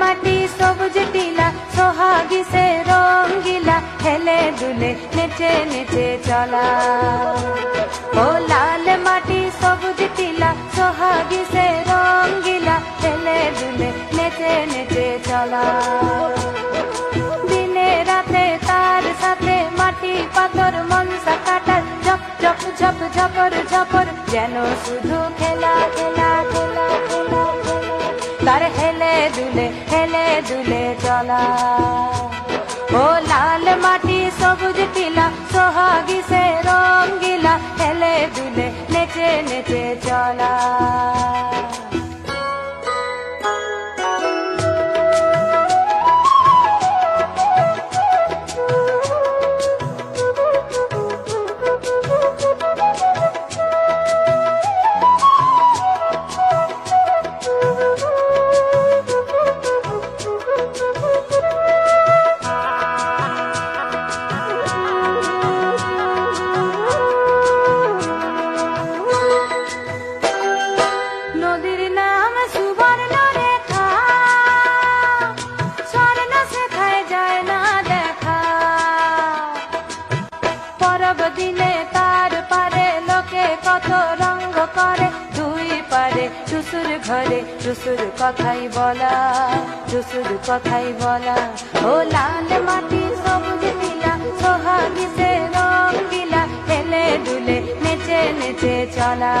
মাটি সবুজ টিলা, সোহাগি সে রঙ্গিলা, হেলে দুলে নেচে নেচে চলা। ও লাল মাটি সবুজ টিলা, সোহাগি সে রঙ্গিলা, হেলে দুলে নেচে নেচে চলা। দিনে রাতে তার সাথে মাটি পাথর, মনসা কাটার, ঝপ ঝপ ঝপ ঝপর ঝপর, যেন শুধু খেলা খেলা তার হেলে দুলে হেলে দুলে চলা ও লাল মাটি, সবুজ টিলা, সোহাগি সে রঙ্গিলা, হেলে দুলে, নেচে নেচে চলা পরব দিনে তার পারে, লোকে কত রঙ্গ করে। দুই পারে টুসুর ঘরে টুসুর কথাই বলা টুসুর কথাই বলা। ও লাল মাটি সবুজ নীলা, সোহাগি সে রঙ্গিলা হেলে দুলে, নেচে নেচে চলা।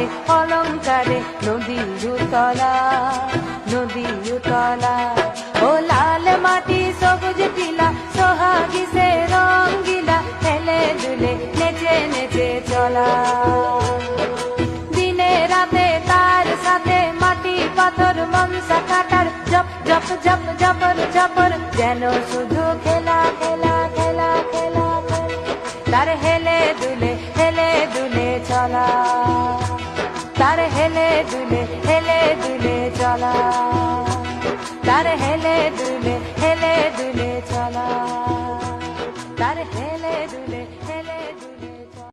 অঙ্গ অলঙ্কারে নদী উতলা নদী উতলা ও লাল মাটি, সবুজ টিলা, সোহাগি সে রঙ্গিলা, হেলে দুলে, নেচে নেচে চলা দিনে রাতে তার সাথে মাটি, পাথর, মনসা কাটার জপ জপ জপ, জপর জপর, যেন শুধু খেলা খেলা খেলা খেলা খেলা। তার হেলে তার হেলে দুলে হেলে দুলে চলা তার হেলে দুলে